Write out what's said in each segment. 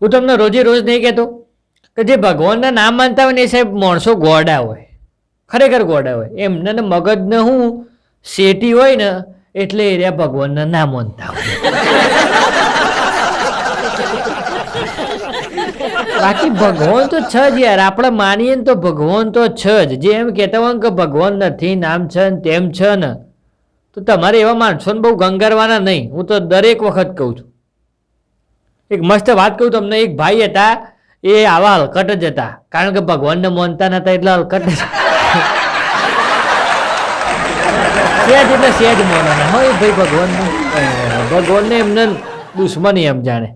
હું તમને રોજે રોજ નહીં કહેતો કે જે ભગવાનના નામ માનતા હોય ને એ સાહેબ માણસો ગોડા હોય, ખરેખર ગોડા હોય. એમને મગજને હું શેટી હોય ને એટલે એ રહ્યા ભગવાનના નામ માનતા હોય. બાકી ભગવાન તો છે જ યાર. આપણે માનીએ ને તો ભગવાન તો છે જ. જે એમ કહેતા હોય કે ભગવાન નથી, નામ છે ને તેમ છે ને, તો તમારે એવા માણસોને બહુ ગંગારવાના નહીં. હું તો દરેક વખત કહું છું. એક મસ્ત વાત કહું તમને, એક ભાઈ હતા, એ આવા હલકટ જ હતા. કારણ કે ભગવાનને માનતા નતા એટલે હલકટ સેજ એટલે સેજ માનવાના. હોય ભાઈ ભગવાન ભગવાનને એમને દુશ્મની એમ જાણે.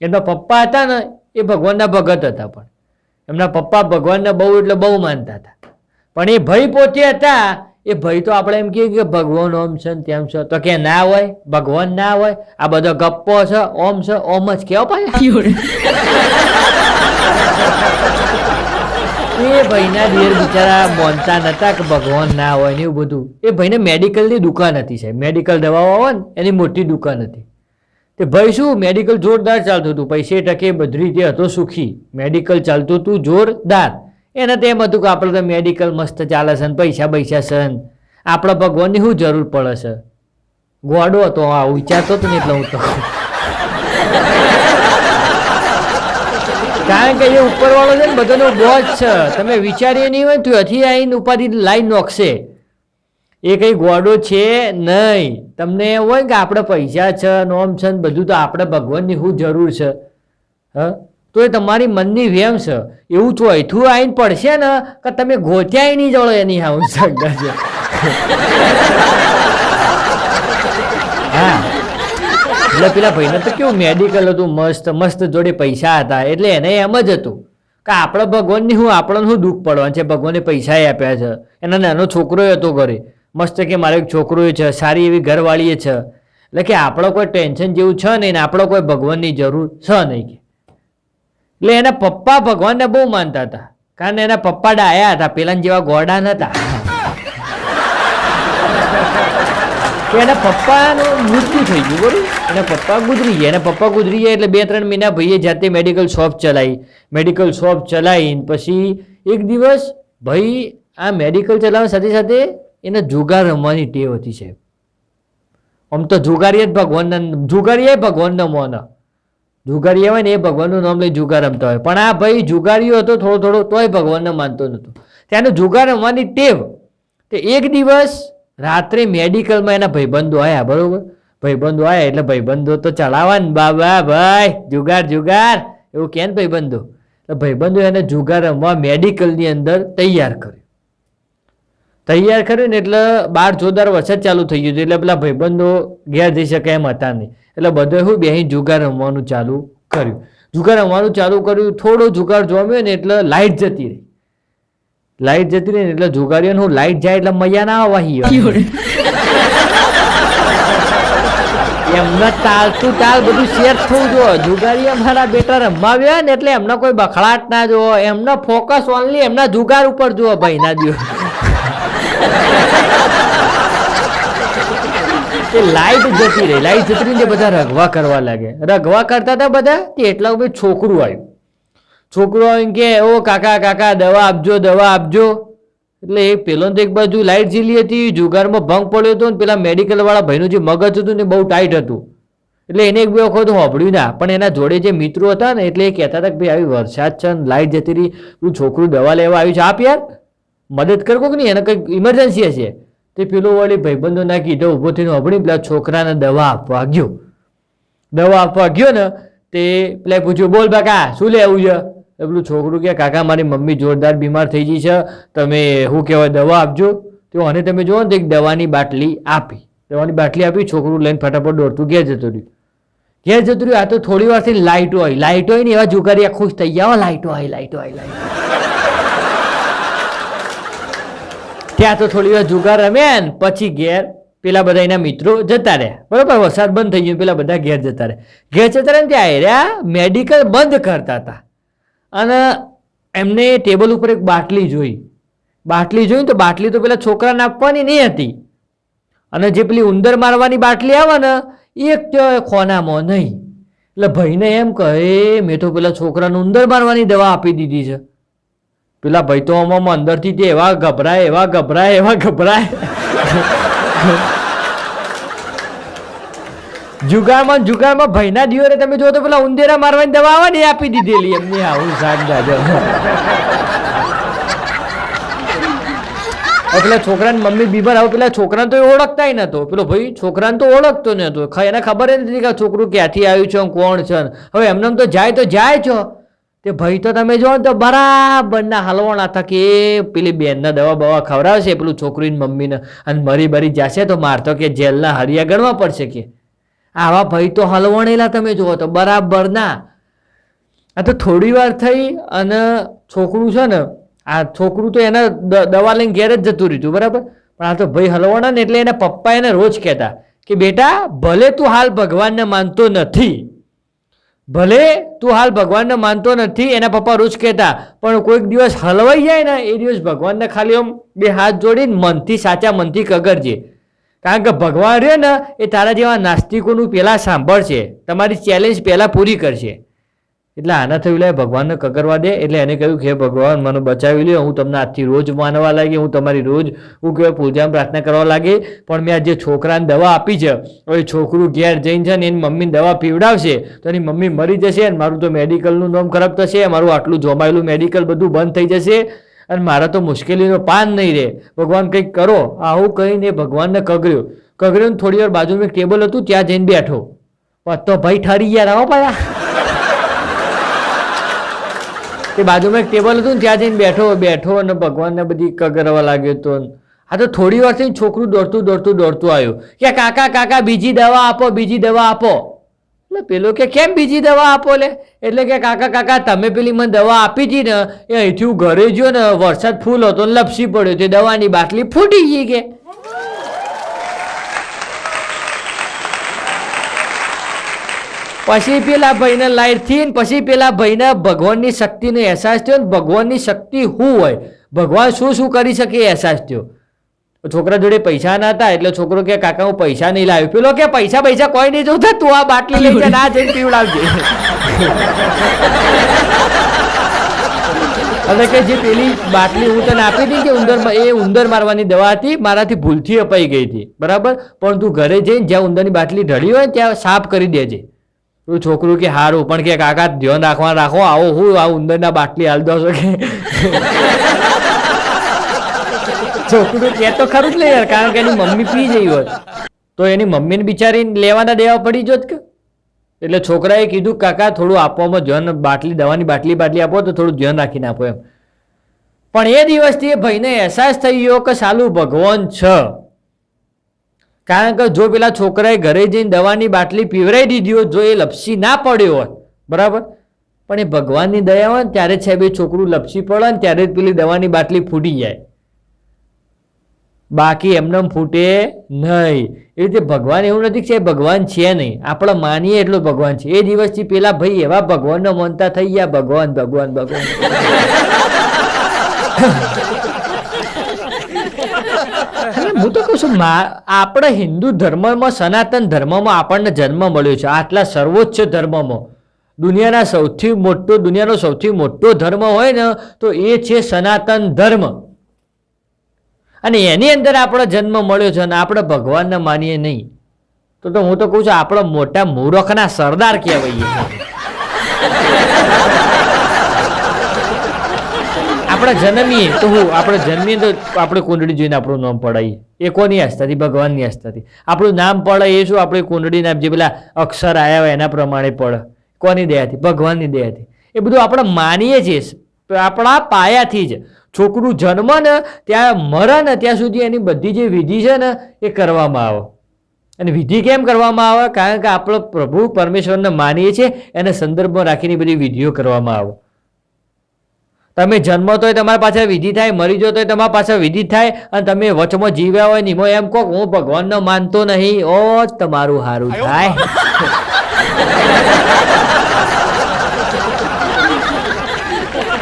એમના પપ્પા હતા ને, એ ભગવાનના ભગત હતા પણ. એમના પપ્પા ભગવાનને બહુ એટલે બહુ માનતા હતા. પણ એ ભાઈ પોતે હતા એ ભાઈ તો આપણે એમ કહીએ કે ભગવાન ઓમ છે ને તેમ છે. તો કે ના હોય ભગવાન ના હોય આ બધો ગપ્પો છે ઓમ છે ઓમ જ કેવો પાછા? એ ભાઈના દેર બિચારા મોનતા નતા કે ભગવાન ના હોય ને એવું બધું. એ ભાઈને મેડિકલની દુકાન હતી સાહેબ. મેડિકલ દવાઓ આવે ને એની મોટી દુકાન હતી. તે ભાઈ શું મેડિકલ જોરદાર ચાલતું હતું. પૈસે ટકે બધી રીતે હતો સુખી. મેડિકલ ચાલતું હતું જોરદાર. એને તો એમ હતું કે આપણે તો મેડિકલ મસ્ત ચાલે છે ને, પૈસા પૈસા છે ને. આપણા ભગવાનની શું જરૂર પડે છે? ગોડો હતો આ વિચારતો હતો ને એટલે હું તો કારણ કે એ ઉપરવાળો છે ને, બધાનો બોજ છે. તમે વિચારીએ નહીં હોય તો હથી આવીને ઉપાધિ લાઈન નોખશે. એ કંઈ ગોડો છે નહીં. તમને એવું હોય કે આપણે પૈસા છે નોમ છે ને, બધું તો આપણે ભગવાનની શું જરૂર છે? હ? તો એ તમારી મનની વેમ છે. એવું ચોથું આવીને પડશે ને કે તમે ગોત્યાય નહીં જળો એની આવું શકતા છે. હા. એટલે પેલા ભાઈને તો કેવું મેડિકલ હતું, મસ્ત મસ્ત જોડે પૈસા હતા. એટલે એને એમ જ હતું કે આપણે ભગવાનની હું, આપણને શું દુઃખ પડવાનું છે. ભગવાને પૈસા આપ્યા છે. એના નાનો છોકરો હતો ઘરે. મસ્ત કે મારો એક છોકરો છે, સારી એવી ઘરવાળી છે. એટલે કે આપણો કોઈ ટેન્શન જેવું છે નહીં ને આપણો કોઈ ભગવાનની જરૂર છે નહીં કે. એટલે એના પપ્પા ભગવાનને બહુ માનતા હતા. કારણ એના પપ્પા ડાયા હતા પેલા જેવા ગોડા નતા. એના પપ્પાનું મૃત્યુ થઈ ગયું, બરોબર? એના પપ્પા ગુજરી ગયા. એના પપ્પા ગુજરી ગયા એટલે બે ત્રણ મહિના ભાઈએ જાતે મેડિકલ શોપ ચલાવી. મેડિકલ શોપ ચલાવીને પછી એક દિવસ ભાઈ આ મેડિકલ ચલાવવા સાથે સાથે એને જુગાર રમવાની ટેવ હતી છે આમ તો જુગારીએ જ ભગવાનના, જુગારીએ ભગવાનના મોન જુગારી હોય ને એ ભગવાનનું નામ લઈ જુગાર રમતા હોય. પણ આ ભાઈ જુગારીઓ હતો થોડો થોડો, તોય ભગવાનને માનતો નહોતો. ત્યાંનો જુગાર રમવાની ટેવ તે એક દિવસ રાત્રે મેડિકલમાં એના ભાઈબંધો આવ્યા બરોબર? ભાઈબંધો આવ્યા એટલે ભાઈબંધો તો ચલાવવા ને બાબા, ભાઈ, જુગાર જુગાર. એવું કે ને ભાઈબંધો? એટલે ભાઈબંધો એને જુગાર રમવા મેડિકલની અંદર તૈયાર કર્યો. તૈયાર કર્યું ને એટલે બાર જોરદાર વરસાદ ચાલુ થઈ ગયું એટલે પેલા ભાઈબંધો ઘેર જઈ શકે એમ હતા નહીં. એટલે બધે શું બે જુગાર રમવાનું ચાલુ કર્યું. જુગાર રમવાનું ચાલુ કર્યું થોડો જુગાર જોમ્યો ને એટલે લાઇટ જતી રહી. લાઇટ જતી રહી ને એટલે જુગારીઓ હું લાઇટ જાય એટલે મજા ના આવવા એમને તાલતું તાલ બધું શેર થવું જો જુગારી અમારા બેટા રમાવ્યા ને એટલે એમના કોઈ બખડાટ ના જોવો. એમનો ફોકસ ઓનલી એમના જુગાર ઉપર જુઓ ભાઈ ના દિયો એ લાઈટ જતી રહી, લાઈટ જતી રહી બધા રગવા કરવા લાગે. રગવા કરતા હતા બધા કે એટલા ઉપર છોકરું આવ્યું. છોકરો આવીને કે, ઓ કાકા કાકા, દવા આપજો દવા આપજો. એટલે એ પેલો એક બાજુ લાઈટ ઝીલી હતી, જુગારમાં ભંગ પડ્યો હતો ને પેલા મેડિકલ વાળા ભાઈનું જે મગજ હતું ને બહુ ટાઈટ હતું. એટલે એને એક બે વખત હોભળ્યું, ના, પણ એના જોડે જે મિત્રો હતા ને, એટલે એ કહેતા હતા કે ભાઈ, આવી વરસાદ છે લાઈટ જતી રહી, તું છોકરું દવા લેવા આવ્યું છે. આપ યાર. મદદ કર નહીં, એને કંઈક ઇમરજન્સી હશે. તે પેલો વળી ભાઈબંધો નાખી કીધો ઊભો થઈને અભણી પેલા છોકરાને દવા આપવા ગયો. દવા આપવા ગયો ને, તે પેલા પૂછ્યું, બોલ બાકા શું લેવું છે? પેલું છોકરું કે, કાકા, મારી મમ્મી જોરદાર બીમાર થઈ ગઈ છે. તમે શું કહેવાય, દવા આપજો. તો અને તમે જુઓ ને એક દવાની બાટલી આપી. દવાની બાટલી આપી, છોકરું લઈને ફટાફટ દોડતું ઘેર જતું રહ્યું. ઘેર જતું રહ્યું, આ તો થોડી વારથી લાઇટો આવી લાઇટો હોય ને એવા જુગારી ખુશ થઈ ગયા લાઇટો આવી લાઇટો આવી લાઇટો ત્યાં તો થોડી વાર જુગાર રમ્યા ને પછી ઘેર પેલા બધા એના મિત્રો જતા રહ્યા. બરોબર, વરસાદ બંધ થઈ ગયો પેલા બધા ઘેર જતા રહ્યા. ઘેર જતા રહ્યા ત્યાં આવ્યા મેડિકલ બંધ કરતા હતા. અને એમને ટેબલ ઉપર એક બાટલી જોઈ. બાટલી જોઈ તો બાટલી તો પેલા છોકરાને આપવાની નહીં હતી. અને જે પેલી ઉંદર મારવાની બાટલી આવે ને, એક ખોનામાં નહીં. એટલે ભાઈને એમ કહે, મેં તો પેલા છોકરાને ઉંદર મારવાની દવા આપી દીધી છે. પેલા ભાઈ તો આમાં અંદરથી તે એવા ગભરાય એવા ગભરાય એવા ગભરાય. જુગારમાં જુગારમાં ભાઈના દિયોરે તમે જો પેલા ઉંદેરા મારવાની દવા આવે ને આપી દીધેલી એમની આવું શાક ગાજર પેલા છોકરાની મમ્મી બીમાર આવું પેલા છોકરાને તો એ ઓળખતા નતો. પેલો ભાઈ, છોકરાને તો ઓળખતો નતો. એને ખબર નથી કે છોકરું ક્યાંથી આવ્યું છે કોણ છે હવે એમને એમ તો જાય તો જાય છો તે ભાઈ તો તમે જો તો બરાબરના હલવણા કે પેલી બેનના દવા બવા ખવડાવશે, પેલું છોકરીની મમ્મીને. અને મરી બરી જશે તો મારતો કે જેલના હરિયા ગણવા પડશે કે. આવા ભાઈ તો હલવણેલા તમે જુઓ તો બરાબરના. આ તો થોડી વાર થઈ અને છોકરું છે ને, આ છોકરું તો એના દવા લઈને ઘેર જ જતું રહ્યું બરાબર? પણ આ તો ભાઈ હલવણા ને એટલે એના પપ્પા એને રોજ કહેતા કે, બેટા, ભલે તું હાલ ભગવાનને માનતો નથી ભલે તું હાલ ભગવાનને માનતો નથી, એના પપ્પા રોજ કહેતા, પણ કોઈક દિવસ હલવાઈ જાય ને, એ દિવસ ભગવાનને ખાલી આમ બે હાથ જોડીને મનથી સાચા, મનથી કગરજે કારણ કે ભગવાન રહે ને, એ તારા જેવા નાસ્તિકોનું પહેલાં સાંભળશે, તમારી ચેલેન્જ પહેલાં પૂરી કરશે. એટલે આના થયું લે, ભગવાનને કગરવા દે. એટલે એને કહ્યું કે ભગવાન, મને બચાવી લ્યો. હું તમને આજથી રોજ માનવા લાગી. હું તમારી રોજ, હું કહેવાય પૂજામાં પ્રાર્થના કરવા લાગી. પણ મેં આ જે છોકરાને દવા આપી છે. હવે છોકરું ઘેર જઈને છે ને એની મમ્મીને દવા પીવડાવશે. તો એની મમ્મી મરી જશે અને મારું તો મેડિકલનું નામ ખરાબ થશે. મારું આટલું જોમાયેલું મેડિકલ બધું બંધ થઈ જશે. અને મારા તો મુશ્કેલીનો પાન નહીં રહે. ભગવાન કંઈક કરો. આવું કહીને ભગવાનને કગર્યું કગર્યું થોડી વાર બાજુમાં ટેબલ હતું, ત્યાં જઈને બેઠો. તો ભાઈ ઠરી ગયા રહો પાયા. તે બાજુમાં એક ટેબલ હતું ને, ત્યાં જઈને બેઠો બેઠો અને ભગવાનને બધી કગરવા લાગ્યો તો આ તો થોડી વાર થઈને છોકરું દોડતું દોડતું દોડતું આવ્યું. કે કાકા કાકા, બીજી દવા આપો, બીજી દવા આપો. એટલે પેલો કે, કેમ બીજી દવા આપો લે? એટલે કે, કાકા કાકા, તમે પેલી મને દવા આપી હતી ને, એ અહીંથી હું ઘરે ગયો ને, વરસાદ ફૂલ હતો લપસી પડ્યો, તે દવાની બાટલી ફૂટી ગઈ કે. પછી પેલા ભાઈને લાઈટથી પછી પેલા ભાઈને ભગવાનની શક્તિનો અહેસાસ થયો ને ભગવાનની શક્તિ શું હોય? ભગવાન શું શું કરી શકે અહેસાસ થયો? છોકરા જોડે પૈસા ના હતા એટલે છોકરો કે, કાકા, હું પૈસા નહીં લાવ્યો. પેલો કે, પૈસા પૈસા કોઈ નહીં જોતા, તું આ બાટલી લઈ જા ના જઈને પીવડાવજે. અને કે, જે પેલી બાટલી હું તને આપી હતી કે ઉંદર એ ઉંદર મારવાની દવા હતી, મારાથી ભૂલથી અપાઈ ગઈ હતી. બરાબર? પણ તું ઘરે જઈને જ્યાં ઉંદરની બાટલી ઢળી હોય ત્યાં સાફ કરી દેજે. તો છોકરું કે, હારું, પણ કે કાકા, ધ્યાન રાખવા રાખો, આવો, હું આ ઉંદરના બાટલી હાલ દો છો કે? છોકરું કે તો ખરું જ લે યાર, કારણ કે એની મમ્મી પી જઈ હોત તો એની મમ્મીને બિચારી લેવાના દેવા પડી જોત કે? એટલે છોકરાએ કીધું, કાકા, થોડું આપવામાં ધ્યાન, બાટલી, દવાની બાટલી બાટલી આપો તો થોડું ધ્યાન રાખીને આપો એમ. પણ એ દિવસથી એ ભાઈને અહેસાસ થઈ ગયો કે, સાલું ભગવાન છે. કારણ કે જો પેલા છોકરાએ ઘરે જઈને દવાની બાટલી પીવરાઈ દીધી હોત, જો એ લપસી ના પડ્યો હોત, બરાબર? પણ એ ભગવાનની દયા હોય ને, ત્યારે છે બે છોકરું લપસી પડે ને, ત્યારે જ પેલી દવાની બાટલી ફૂટી જાય. બાકી એમને એમ ફૂટે નહીં. એ રીતે ભગવાન એવું નથી કે ભગવાન છે નહીં. આપણે માનીએ એટલો ભગવાન છે. એ દિવસથી પેલા ભાઈ એવા ભગવાનનો મનતા થઈ ગયા. ભગવાન ભગવાન ભગવાન. હું તો કહું છું આપણે હિન્દુ ધર્મમાં, સનાતન ધર્મમાં આપણને જન્મ મળ્યો છે. આટલા સર્વોચ્ચ ધર્મમાં. દુનિયાના સૌથી મોટો, દુનિયાનો સૌથી મોટો ધર્મ હોય ને, તો એ છે સનાતન ધર્મ. અને એની અંદર આપણો જન્મ મળ્યો છે અને આપણે ભગવાનને માનીએ નહીં. તો તો હું તો કહું છું, આપણો મોટા મૂરખના સરદાર કહેવાઈએ. આપણે જન્મીએ તો હું, આપણે જન્મીએ તો આપણે કુંડળી જોઈને આપણું નામ પડાવીએ એ કોની આસ્થાથી? ભગવાનની આસ્થાથી. આપણું નામ પડે એ શું? આપણે કુંડળીના જે પેલા અક્ષર આવ્યા હોય એના પ્રમાણે પડે. કોની દયાથી? ભગવાનની દયાથી. એ બધું આપણે માનીએ છીએ. આપણા પાયાથી જ. છોકરું જન્મ ને, ત્યાં મરે ને, ત્યાં સુધી એની બધી જે વિધિ છે ને, એ કરવામાં આવે. અને વિધિ કેમ કરવામાં આવે? કારણ કે આપણે પ્રભુ પરમેશ્વરને માનીએ છીએ, એને સંદર્ભમાં રાખીને બધી વિધિઓ કરવામાં આવે. તમે જન્મ તોય તમારા પાછળ વિધિ થાય મરી જો તોય તમારા પાછળ વિધિ થાય અને તમે વચમાં જીવ્યા હોય ને એમાં એમ કહો હું ભગવાનનો માનતો નહીં ઓ તમારું સારું થાય.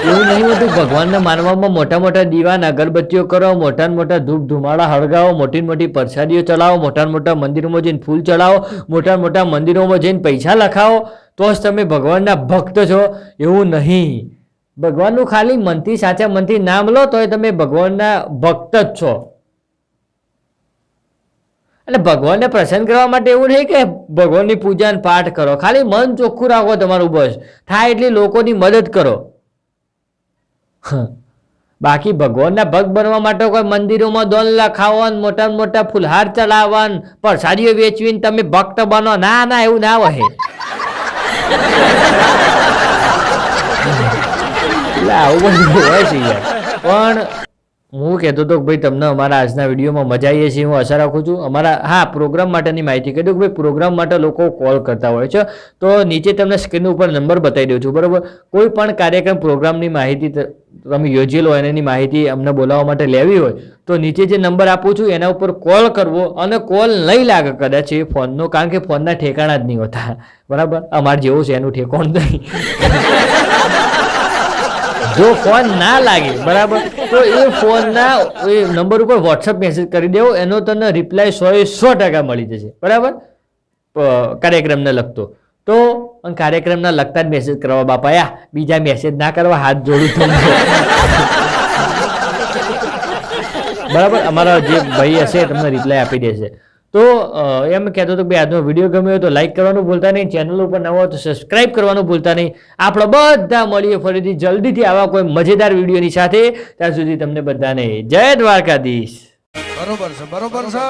એવું નહીં હતું ભગવાનને માનવામાં મોટા મોટા દીવાન અગરબત્તીઓ કરો મોટા મોટા ધૂપ ધુમાડા હળગાવો મોટી મોટી પ્રસાદીઓ ચલાવો મોટા મોટા મંદિરોમાં જઈને ફૂલ ચડાવો મોટા મોટા મંદિરોમાં જઈને પૈસા લખાવો તો જ તમે ભગવાનના ભક્ત છો. એવું નહીં. ભગવાનનું ખાલી મનથી સાચા મનથી નામ લો, તોય તમે ભગવાનના ભક્ત જ છો. એટલે ભગવાનને પ્રસન્ન કરવા માટે એવું નહીં કે ભગવાનની પૂજા અને પાઠ કરો. ખાલી મન ચોખ્ખું રાખો તમારું બસ. થાય એટલી લોકોની મદદ કરો. બાકી ભગવાનના ભક્ત બનવા માટે કોઈ મંદિરોમાં દોન લખાવન મોટા મોટા ફુલહાર ચડાવન પ્રસાદીઓ વેચવીને તમે ભક્ત બનો. ના ના, એવું ના હોય. એટલે આવું બધું હોય છે પણ હું કહેતો હતો કે ભાઈ, તમને અમારા આજના વિડીયોમાં મજા આવી છે હું આશા રાખું છું. અમારા, હા પ્રોગ્રામ માટેની માહિતી કહી દઉં કે ભાઈ પ્રોગ્રામ માટે લોકો કોલ કરતા હોય છે. તો નીચે તમને સ્ક્રીન ઉપર નંબર બતાવી દઉં છું, બરાબર? કોઈ પણ કાર્યક્રમ પ્રોગ્રામની માહિતી તમે યોજેલો હોય એની માહિતી અમને બોલાવવા માટે લેવી હોય, તો નીચે જે નંબર આપું છું, એના ઉપર કોલ કરવો અને કોલ નહીં લાગે કદાચ એ ફોનનો, કારણ કે ફોનના ઠેકાણા જ નહીં હોતા. બરાબર? અમારે જેવું છે, એનું ઠેકાણ નહીં. જો ફોન ના લાગે, બરાબર? તો એ ફોનના એ નંબર ઉપર વોટ્સઅપ મેસેજ કરી દેવો, એનો તને રિપ્લાય સો એ સો ટકા મળી જશે. બરાબર? કાર્યક્રમને લગતો. તો કાર્યક્રમના લગતા જ મેસેજ કરવા બાપા યા બીજા મેસેજ ના કરવા, હાથ જોડું તમને. બરાબર? અમારા જે ભાઈ હશે તમને રિપ્લાય આપી દેશે. તો એમ કહેતો હતો કે આજનો વીડિયો ગમ્યો તો લાઈક કરવાનું ભૂલતા નહીં. ચેનલ ઉપર નવો તો સબસ્ક્રાઇબ કરવાનું ભૂલતા નહીં. આપણે બધા મળીએ ફરીથી જલ્દીથી આવા કોઈ મજેદાર વિડીયોની સાથે. ત્યાં સુધી તમને બધાને જય દ્વારકાધીશ. બરોબર છે બરોબર છે